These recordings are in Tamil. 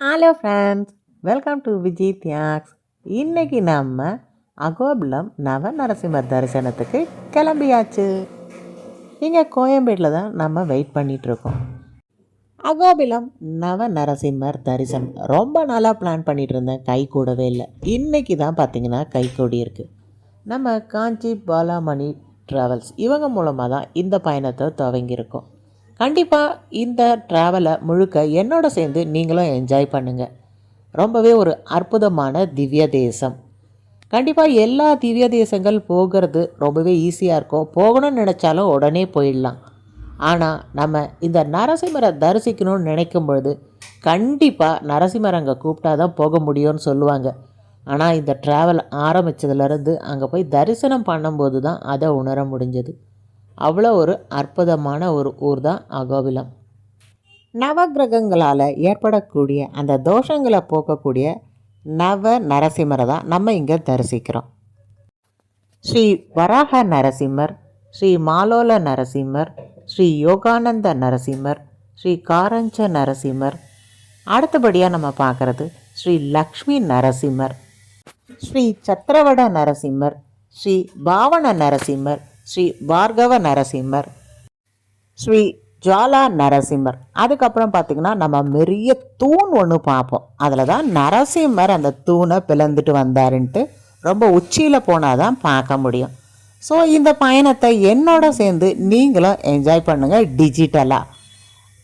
Hello friends welcome to Vijay Thiyags இன்றைக்கி நம்ம அகோபிலம் நவ நரசிம்மர் தரிசனத்துக்கு கிளம்பியாச்சு. இங்கே கோயம்பேட்டில் தான் நம்ம வெயிட் பண்ணிகிட்ருக்கோம் அகோபிலம் நவ நரசிம்மர் தரிசனம். ரொம்ப நாளாக பிளான் பண்ணிகிட்டு இருந்தேன் கை கூடவே இல்லை. இன்றைக்கி தான் பார்த்தீங்கன்னா கை கூடி இருக்குது நம்ம காஞ்சி பாலாமணி ட்ராவல்ஸ் இவங்க மூலமாக தான் இந்த பயணத்தை துவங்கியிருக்கோம். கண்டிப்பாக இந்த ட்ராவலை முழுக்க என்னோட சேர்ந்து நீங்களும் என்ஜாய் பண்ணுங்கள் ரொம்பவே ஒரு அற்புதமான திவ்ய தேசம். கண்டிப்பாக எல்லா திவ்ய தேசங்கள் போகிறது ரொம்பவே ஈஸியாக இருக்கும். போகணும்னு நினச்சாலும் உடனே போயிடலாம். ஆனால் நம்ம இந்த நரசிம்மரை தரிசிக்கணும்னு நினைக்கும் பொழுது கண்டிப்பாக நரசிம்மர் அங்கே கூப்பிட்டா தான் போக முடியும்னு சொல்லுவாங்க. ஆனால் இந்த ட்ராவல் ஆரம்பித்ததுலேருந்து அங்கே போய் தரிசனம் பண்ணும்போது தான் அதை உணர முடிஞ்சது. அவ்வளோ ஒரு அற்புதமான ஒரு ஊர் தான் அகோபிலம். நவகிரகங்களால் ஏற்படக்கூடிய அந்த தோஷங்களை போக்கக்கூடிய நவ நரசிம்மரை தான் நம்ம இங்கே தரிசிக்கிறோம். ஸ்ரீ வராக நரசிம்மர் ஸ்ரீ மாலோல நரசிம்மர் ஸ்ரீ யோகானந்த நரசிம்மர் ஸ்ரீ காரஞ்ச நரசிம்மர். அடுத்தபடியாக நம்ம பார்க்குறது ஸ்ரீ லக்ஷ்மி நரசிம்மர் ஸ்ரீ சத்திரவட நரசிம்மர் ஸ்ரீ பாவன நரசிம்மர் ஸ்ரீ பார்கவ நரசிம்மர். ஸ்ரீ ஜுவாலா நரசிம்மர். அதுக்கப்புறம் பார்த்திங்கன்னா நம்ம பெரிய தூண் ஒன்று பார்ப்போம் அதில் தான் நரசிம்மர் அந்த தூணை பிளந்துட்டு வந்தாருன்ட்டு ரொம்ப உச்சியில் போனால் தான் பார்க்க முடியும். ஸோ இந்த பயணத்தை என்னோட சேர்ந்து நீங்களும் என்ஜாய் பண்ணுங்கள் டிஜிட்டலாக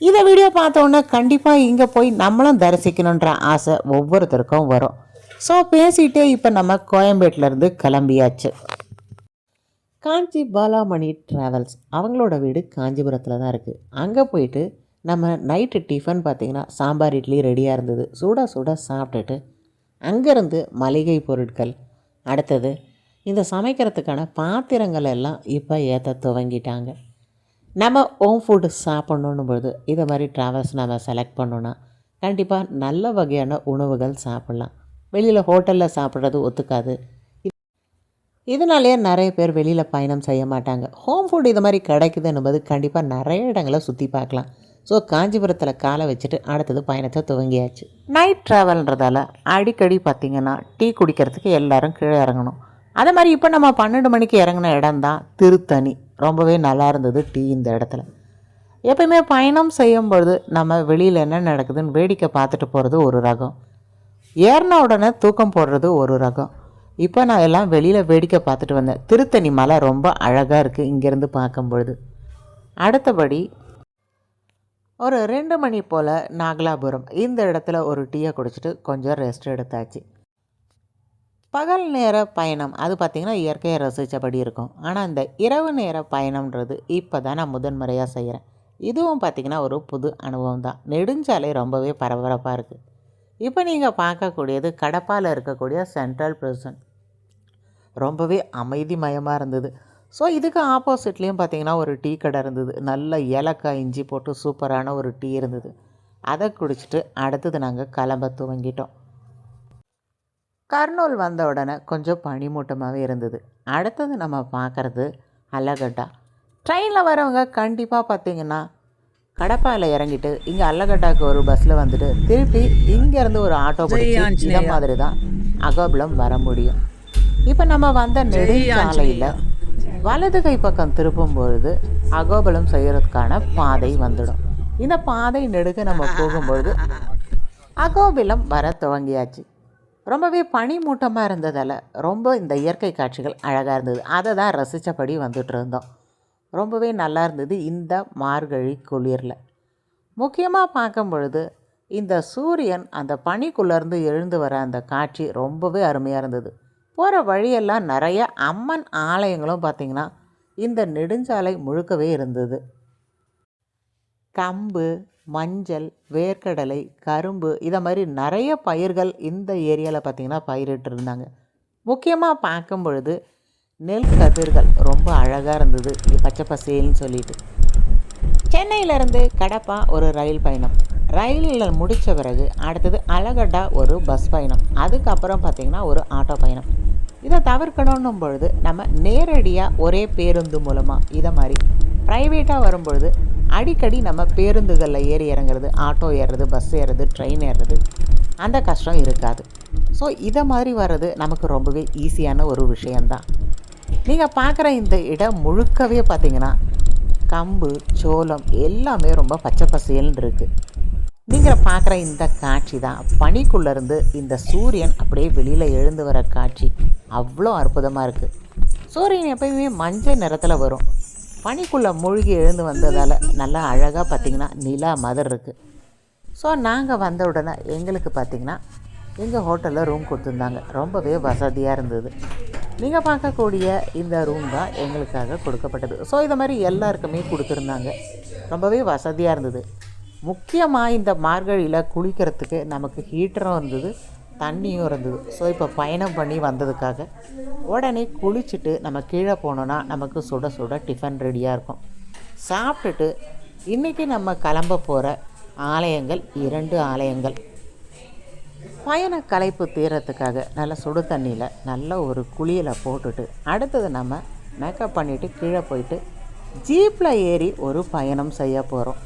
இதை வீடியோ பார்த்தோன்னே கண்டிப்பாக இங்கே போய் நம்மளும் தரிசிக்கணுன்ற ஆசை ஒவ்வொருத்தருக்கும் வரும். ஸோ பேசிகிட்டே இப்போ நம்ம கோயம்பேட்டிலேருந்து கிளம்பியாச்சு. காஞ்சி பாலாமணி ட்ராவல்ஸ் அவங்களோட வீடு காஞ்சிபுரத்தில் தான் இருக்குது அங்கே போயிட்டு நம்ம நைட்டு டிஃபன் பார்த்திங்கன்னா சாம்பார் இட்லி ரெடியாக இருந்தது. சூடாக சூடாக சாப்பிட்டுட்டு அங்கேருந்து மளிகை பொருட்கள். அடுத்தது இந்த சமைக்கிறதுக்கான பாத்திரங்கள் எல்லாம் இப்போ ஏற்ற துவங்கிட்டாங்க. நம்ம ஹோம் ஃபுட்டு சாப்பிட்ணும் பொழுது இதை மாதிரி ட்ராவல்ஸ் நம்ம செலக்ட் பண்ணோன்னா கண்டிப்பாக நல்ல வகையான உணவுகள் சாப்பிட்லாம். வெளியில் ஹோட்டலில் சாப்பிட்றது ஒத்துக்காது. இதனாலேயே நிறைய பேர் வெளியில் பயணம் செய்ய மாட்டாங்க. ஹோம் ஃபுட் இது மாதிரி கிடைக்குது என்பது கண்டிப்பாக நிறைய இடங்களை சுற்றி பார்க்கலாம். ஸோ காஞ்சிபுரத்தில் காலை வச்சுட்டு அடுத்தது பயணத்தை துவங்கியாச்சு. நைட் ட்ராவல்ன்றதால அடிக்கடி பார்த்திங்கன்னா டீ குடிக்கிறதுக்கு எல்லோரும் கீழே இறங்கணும். அதே மாதிரி இப்போ நம்ம பன்னெண்டு மணிக்கு இறங்கின இடம் தான் திருத்தணி. ரொம்பவே நல்லா இருந்தது டீ இந்த இடத்துல. எப்பயுமே பயணம் செய்யும் பொழுது நம்ம வெளியில் என்ன நடக்குதுன்னு வேடிக்கை பார்த்துட்டு போகிறது ஒரு ரகம். ஏறின உடனே தூக்கம் போடுறது ஒரு ரகம். இப்போ நான் எல்லாம் வெளியில் வேடிக்கை பார்த்துட்டு வந்தேன். திருத்தணி மலை ரொம்ப அழகாக இருக்குது இங்கேருந்து பார்க்கும்பொழுது. அடுத்தபடி ஒரு ரெண்டு மணி போல் நாகலாபுரம். இந்த இடத்துல ஒரு டீயை குடிச்சிட்டு கொஞ்சம் ரெஸ்ட் எடுத்தாச்சு. பகல் நேர பயணம். அது பார்த்திங்கன்னா இயற்கையை ரசித்தபடி இருக்கும். ஆனால் இந்த இரவு நேர பயணம்ன்றது இப்போ தான் நான் முதன்முறையாக செய்கிறேன் இதுவும் பார்த்திங்கன்னா ஒரு புது அனுபவம் தான். நெடுஞ்சாலை ரொம்பவே பரபரப்பாக இருக்குது இப்போ நீங்கள் பார்க்கக்கூடியது கடப்பால் இருக்கக்கூடிய சென்ட்ரல் பிரிசன் ரொம்பவே அமைதிமயமாக இருந்தது. ஸோ இதுக்கு ஆப்போசிட்லேயும் பார்த்திங்கன்னா ஒரு டீ கடை இருந்தது. நல்ல ஏலக்காய் இஞ்சி போட்டு சூப்பரான ஒரு டீ இருந்தது. அதை குடிச்சிட்டு அடுத்தது நாங்கள் கிளம்ப துவங்கிட்டோம். கர்னூல் வந்த உடனே கொஞ்சம் பனிமூட்டமாகவே இருந்தது. அடுத்தது நம்ம பார்க்குறது அல்லகட்டா ட்ரெயினில் வரவங்க கண்டிப்பாக பார்த்திங்கன்னா கடப்பாயில் இறங்கிட்டு இங்கே அல்லகட்டாவுக்கு ஒரு பஸ்ஸில் வந்துட்டு திருப்பி இங்கேருந்து ஒரு ஆட்டோ பிடிச்சி இதை மாதிரி தான் அகோபுலம் வர முடியும். இப்போ நம்ம வந்த நெடுஞ்சாலையில் வலது கை பக்கம் திருப்பும் பொழுது அகோபலம் செய்கிறதுக்கான பாதை வந்துடும். இந்த பாதை நெடுக்க நம்ம போகும்பொழுது அகோபிலம் வர துவங்கியாச்சு. ரொம்பவே பனிமூட்டமாக இருந்ததால் ரொம்ப இந்த இயற்கை காட்சிகள் அழகாக இருந்தது. அதை தான் ரசித்தபடி வந்துட்டு இருந்தோம். ரொம்பவே நல்லா இருந்தது இந்த மார்கழி குளிரில். முக்கியமாக பார்க்கும் பொழுது இந்த சூரியன் அந்த பனிக்குள்ளேருந்து எழுந்து வர அந்த காட்சி ரொம்பவே அருமையாக இருந்தது. போகிற வழியெல்லாம் நிறைய அம்மன் ஆலயங்களும் பார்த்திங்கன்னா இந்த நெடுஞ்சாலை முழுக்கவே இருந்தது. கம்பு மஞ்சள் வேர்க்கடலை கரும்பு இதை மாதிரி நிறைய பயிர்கள் இந்த ஏரியாவில் பார்த்திங்கன்னா பயிரிட்டு இருந்தாங்க. முக்கியமாக பார்க்கும் பொழுது நெல் கதிர்கள் ரொம்ப அழகாக இருந்தது. பச்சை பசேல்னு சொல்லிட்டு. சென்னையிலேருந்து கடப்பா ஒரு ரயில் பயணம். ரயிலில் முடித்த பிறகு அடுத்தது அழகட்டா ஒரு பஸ் பயணம். அதுக்கப்புறம் பார்த்திங்கன்னா ஒரு ஆட்டோ பயணம். இதை தவிர்க்கணும் பொழுது நம்ம நேரடியாக ஒரே பேருந்து மூலமாக இதை மாதிரி ப்ரைவேட்டாக வரும்பொழுது அடிக்கடி நம்ம பேருந்துகளில் ஏறி இறங்குறது ஆட்டோ ஏறுறது பஸ் ஏறுறது ட்ரெயின் ஏறுறது அந்த கஷ்டம் இருக்காது. ஸோ இதை மாதிரி வர்றது நமக்கு ரொம்பவே ஈஸியான ஒரு விஷயந்தான் நீங்கள் பார்க்குற இந்த இடம் முழுக்கவே பார்த்தீங்கன்னா கம்பு சோளம் எல்லாமே ரொம்ப பச்சை பசேல்னு இருக்குது நீங்கள் பார்க்குற இந்த காட்சி தான். பனிக்குள்ளேருந்து இந்த சூரியன் அப்படியே வெளியில் எழுந்து வர காட்சி. அவ்வளோ அற்புதமாக இருக்குது சூரியன் எப்பயுமே மஞ்சள் நிறத்தில் வரும். பனிக்குள்ளே மூழ்கி எழுந்து வந்ததால் நல்லா அழகாக பார்த்திங்கன்னா நிலா மதர் இருக்குது ஸோ நாங்கள் வந்த உடனே எங்களுக்கு பார்த்திங்கன்னா எங்கள் ஹோட்டலில் ரூம் கொடுத்துருந்தாங்க. ரொம்பவே வசதியாக இருந்தது. நீங்கள் பார்க்கக்கூடிய இந்த ரூம் தான் எங்களுக்காக கொடுக்கப்பட்டது. ஸோ இதை மாதிரி எல்லாருக்குமே கொடுத்துருந்தாங்க. ரொம்பவே வசதியாக இருந்தது. முக்கியமாக இந்த மார்கழியில் குளிக்கிறதுக்கு நமக்கு ஹீட்டரும் இருந்தது தண்ணியும் இருந்தது. ஸோ இப்போ பயணம் பண்ணி வந்ததுக்காக உடனே குளிச்சுட்டு நம்ம கீழே போனோன்னா நமக்கு சுட சுட டிஃபன் ரெடியாக இருக்கும். சாப்பிட்டுட்டு இன்றைக்கி நம்ம கிளம்ப போகிற ஆலயங்கள் இரண்டு ஆலயங்கள். பயண களைப்பு தீரத்துக்காக நல்ல சுடு தண்ணியில் நல்ல ஒரு குளியலை போட்டுட்டு அடுத்தது நம்ம மேக்கப் பண்ணிவிட்டு கீழே போயிட்டு ஜீப்பில் ஏறி ஒரு பயணம் செய்ய போகிறோம்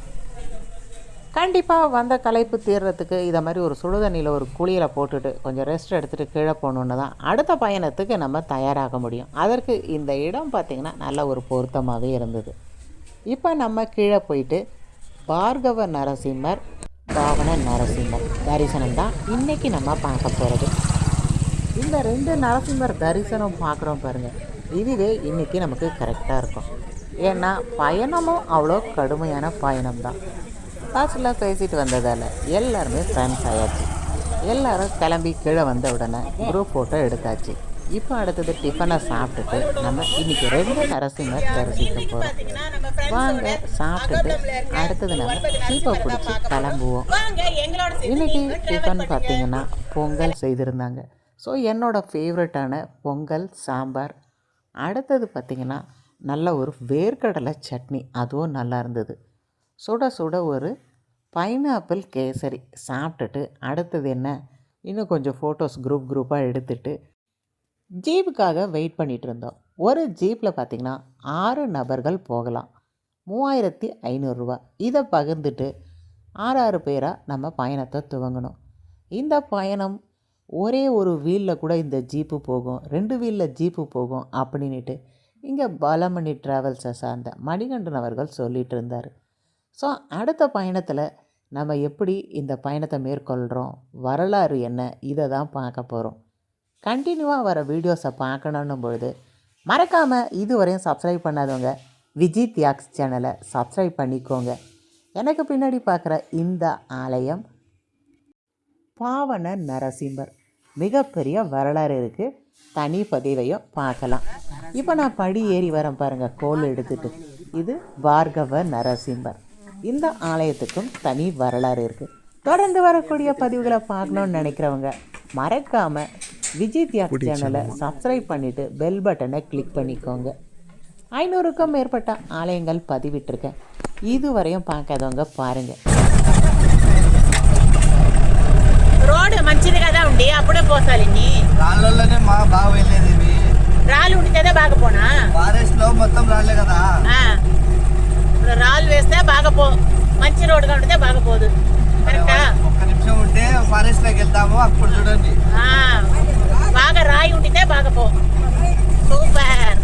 கண்டிப்பாக வந்த களைப்பு தீர்றதுக்கு இதை மாதிரி ஒரு சுடுதண்ணியில் ஒரு குழியில் போட்டுட்டு கொஞ்சம் ரெஸ்ட் எடுத்துகிட்டு கீழே போகணுன்னு தான் அடுத்த பயணத்துக்கு நம்ம தயாராக முடியும். அதற்கு இந்த இடம் பார்த்திங்கன்னா நல்ல ஒரு பொருத்தமாகவே இருந்தது. இப்போ நம்ம கீழே போயிட்டு பார்கவ நரசிம்மர் பாவன நரசிம்மர் தரிசனம் தான் இன்றைக்கி நம்ம பார்க்க போகிறது இந்த ரெண்டு நரசிம்மர் தரிசனம் பார்க்குறோம் பாருங்கள் இதுவே இன்றைக்கி நமக்கு கரெக்டாக இருக்கும். ஏன்னா பயணமும் அவ்வளோ கடுமையான பயணம் தான். பஸ்ஸில் பேசிட்டு வந்ததால் எல்லாருமே ஃப்ரெண்ட்ஸ் ஆயாச்சு. எல்லாரும் கிளம்பி கீழே வந்த உடனே குரூப் ஃபோட்டோ எடுத்தாச்சு. இப்போ அடுத்தது டிஃபனை சாப்பிட்டுட்டு நம்ம இன்னைக்கு ரெண்டு நரசிம்மர் தரிசிக்க போகிறோம் வாங்க சாப்பிட்டுட்டு அடுத்தது நம்ம சீப்பை பிடிச்சி கிளம்புவோம். இன்னைக்கு டிஃபன் பார்த்தீங்கன்னா பொங்கல் செய்திருந்தாங்க. ஸோ என்னோடய ஃபேவரட்டான பொங்கல் சாம்பார். அடுத்தது பார்த்திங்கன்னா நல்ல ஒரு வேர்க்கடலை சட்னி. அதுவும் நல்லா இருந்தது. சுட சுட ஒரு பைனாப்பிள் கேசரி சாப்பிட்டுட்டு அடுத்தது என்ன? இன்னும் கொஞ்சம் ஃபோட்டோஸ் குரூப் குரூப்பாக எடுத்துட்டு ஜீப்புக்காக வெயிட் பண்ணிகிட்டு இருந்தோம். ஒரு ஜீப்பில் பார்த்திங்கன்னா ஆறு நபர்கள் போகலாம். மூவாயிரத்தி ஐநூறுரூவா இதை பகிர்ந்துட்டு ஆறு ஆறு பேராக நம்ம பயணத்தை துவங்கணும். இந்த பயணம் ஒரே ஒரு வீலில் கூட இந்த ஜீப்பு போகும். ரெண்டு வீலில் ஜீப்பு போகும் அப்படின்ட்டு இங்கே பாலமணி ட்ராவல்ஸை சார்ந்த மணிகண்டன் அவர்கள் சொல்லிகிட்டு இருந்தார். ஸோ அடுத்த பயணத்தில் நம்ம எப்படி இந்த பயணத்தை மேற்கொள்கிறோம் வரலாறு என்ன? இதை தான் பார்க்க போகிறோம் கண்டினியூவாக வர வீடியோஸை பார்க்கணுன்னும் பொழுது மறக்காமல் இதுவரையும் சப்ஸ்கிரைப் பண்ணாதவங்க விஜய் தியாக்ஸ் சேனலை சப்ஸ்கிரைப் பண்ணிக்கோங்க. எனக்கு பின்னாடி பார்க்குற இந்த ஆலயம் பாவன நரசிம்மர். மிகப்பெரிய வரலாறு இருக்குது தனி பதிவையும் பார்க்கலாம். இப்போ நான் படி ஏறி வரேன் பாருங்கள் கோல் எடுத்துட்டு. இது பார்கவ நரசிம்மர். இந்த ஆலயத்துக்கும் தனி வரலாறு இருக்குது தொடர்ந்து வரக்கூடிய பதிவுகளை பார்க்கணுன்னு நினைக்கிறவங்க மறக்காமல் விஜய் தியாக் சேனலை சப்ஸ்கிரைப் பண்ணிவிட்டு பெல் பட்டனை கிளிக் பண்ணிக்கோங்க ஐநூறுக்கும் மேற்பட்ட ஆலயங்கள் பதிவிட்டிருக்கேன் இதுவரையும் பார்க்காதவங்க பாருங்கள் రోడ్డు మంచిది కదా ఉండి అప్పుడే పోసాలి ఇన్ని రాళ్ళల్లోనే మా బాగా వెళ్ళేది ఇవి రాళ్ళు ఉండితేనే బాగా పోనా ఫారెస్ట్ లో మొత్తం రాళ్ళే కదా ఆ. ఇప్పుడు రాళ్ళు వేస్తే బాగా పో మంచి రోడ్డు కడితే బాగా పోదు కరెక్టా ఒక్క నిమిషం ఉంటే ఫారెస్ట్ లోకి వెళ్తాము అప్పుడు చూడండి బాగా రాయి ఉంటే బాగా పో సూపర్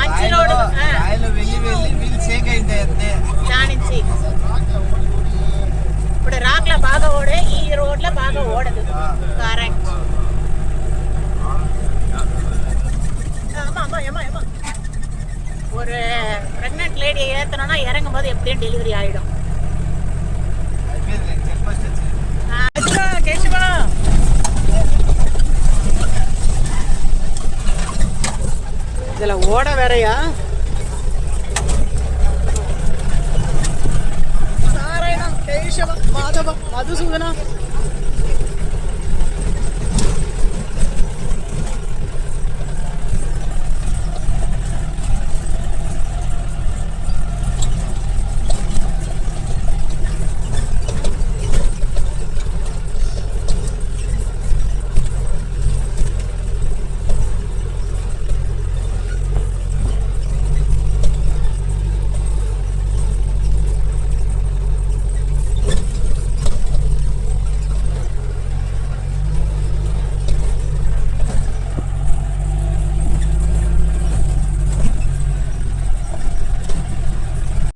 మంచి రోడ్డు రాయిలు వెళ్ళి వెళ్ళి వీళ్ళు షేక్ అయితే అంతే దానించి ఇప్పుడు రాక్ల బాగా ఓడే ఈ రోడ్లో బాగా ఓడదు కరెక్ట్ అమ్మా అమ్మా అమ్మా అమ్మా ஒரு ப்ரெக்னென்ட் லேடியை ஏற்றணும்னா இறங்கும் போது எப்படியும் டெலிவரி ஆகிடும் கேட்டுவா இதில் ஓட வேறையா? சாராயணம் கேஷவம் மாதவம் மதுசூதனா.